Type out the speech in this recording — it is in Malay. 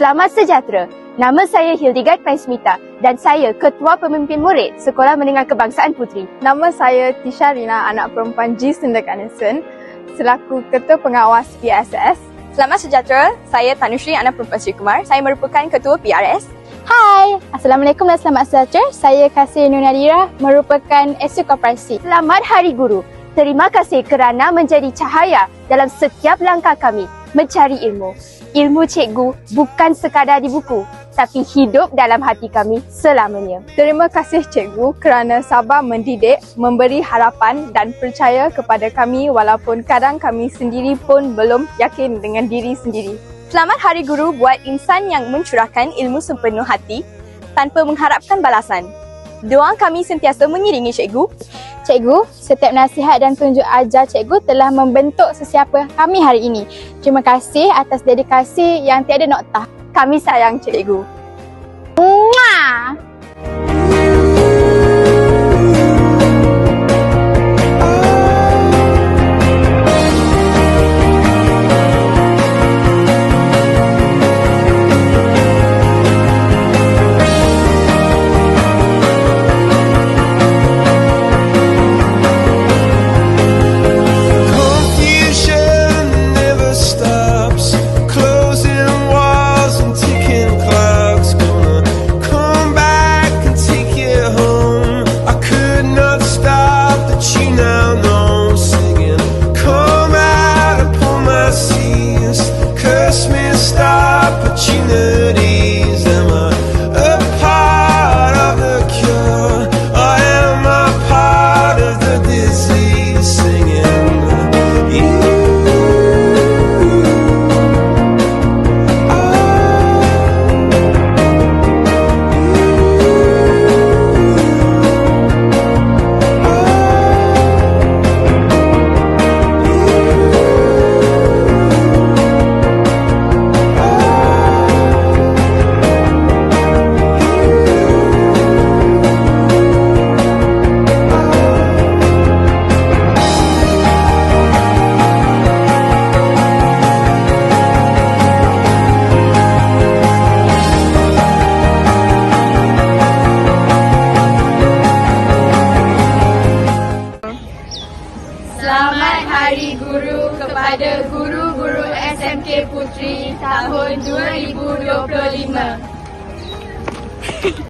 Selamat sejahtera. Nama saya Hildegard Paismita dan saya Ketua Pemimpin Murid Sekolah Menengah Kebangsaan Puteri. Nama saya Tisha Rina, anak perempuan G. Sunda Anderson, selaku Ketua Pengawas PSS. Selamat sejahtera, saya Tanusri, anak perempuan Sri Kumar. Saya merupakan Ketua PRS. Hai, Assalamualaikum dan selamat sejahtera. Saya Kasih Nunadira, merupakan SU Koperasi. Selamat Hari Guru. Terima kasih kerana menjadi cahaya dalam setiap langkah kami mencari ilmu. Ilmu cikgu bukan sekadar di buku, tapi hidup dalam hati kami selamanya. Terima kasih cikgu kerana sabar mendidik, memberi harapan dan percaya kepada kami walaupun kadang kami sendiri pun belum yakin dengan diri sendiri. Selamat Hari Guru buat insan yang mencurahkan ilmu sepenuh hati tanpa mengharapkan balasan. Doa kami sentiasa mengiringi cikgu. Cikgu, setiap nasihat dan tunjuk ajar cikgu telah membentuk sesiapa kami hari ini. Terima kasih atas dedikasi yang tiada noktah. Kami sayang cikgu. 情人。Selamat Hari Guru kepada guru-guru SMK Puteri tahun 2025.